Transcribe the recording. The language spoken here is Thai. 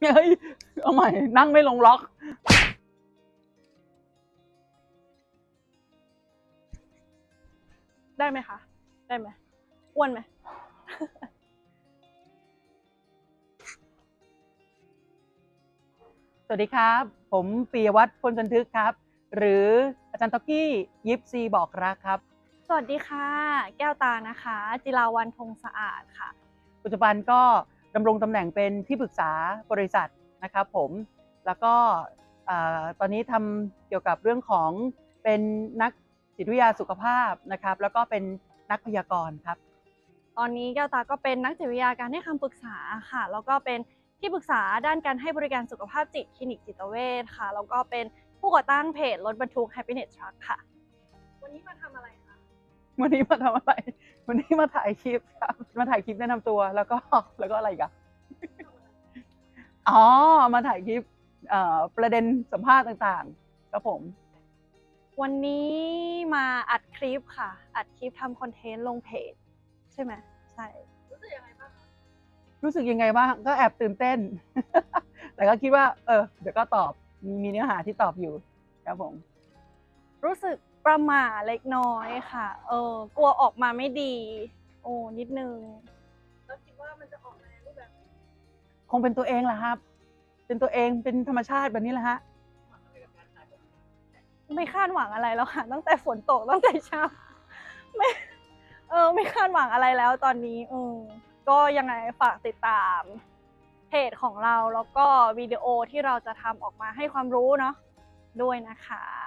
เฮ้ย เอาใหม่ นั่งไม่ลงล็อก ได้ไหมคะ ได้ไหมอ้วนไหม สวัสดีครับ ผมปียวัฒน์พลจันทึกครับ หรืออาจารย์ต็อกกี้ยิปซีบอกรักครับ สวัสดีค่ะ แก้วตานะคะ จิราวันพงสะอาดค่ะ ปัจจุบันก็ ดำรงตำแหน่งเป็นที่ปรึกษาบริษัทนะครับผม แล้วก็เอ่อตอนนี้ทำเกี่ยวกับเรื่องของเป็นนักจิตวิทยาสุขภาพนะครับ แล้วก็เป็นนักพยากรณ์ครับ ตอนนี้แก้วตาก็เป็นนักจิตวิทยาการให้คำปรึกษาค่ะ แล้วก็เป็นที่ปรึกษาด้านการให้บริการสุขภาพจิตคลินิกจิตเวชค่ะ แล้วก็เป็นผู้ก่อตั้งเพจรถบรรทุก Happiness Truck ค่ะ วันนี้มาทำอะไรคะ วันนี้มาทำอะไร วันนี้มาถ่ายคลิปครับ มาถ่ายคลิปแนะนำตัว แล้วก็แล้วก็อะไรอีกันอ๋อ มาถ่ายคลิปเอ่อประเด็นสัมภาษณ์ต่างๆ ครับผม วันนี้มาอัดคลิปค่ะ อัดคลิปทำคอนเทนต์ลงเพจ ใช่ไหมใช่ รู้สึกยังไงบ้าง รู้สึกยังไงบ้าง ก็แอบตื่นเต้น แต่ก็คิดว่า เออ เดี๋ยวก็ตอบ มีมีเนื้อหาที่ตอบอยู่ ครับผม รู้สึก ประหม่าเล็กน้อยค่ะ เออกลัวออกมาไม่ดี โอ้นิดนึง แล้วคิดว่ามันจะออกมาในรูปแบบคงเป็นตัวเองแหละครับ เป็นตัวเองเป็นธรรมชาติแบบนี้แหละฮะ ไม่คาดหวังอะไรแล้วค่ะ ตั้งแต่ฝนตกตั้งแต่เช้าไม่เออ ไม่คาดหวังอะไรแล้วตอนนี้อืมก็ยังไงฝากติดตามเพจของเราแล้วก็วิดีโอที่เราจะทำออกมาให้ความรู้เนาะด้วยนะคะ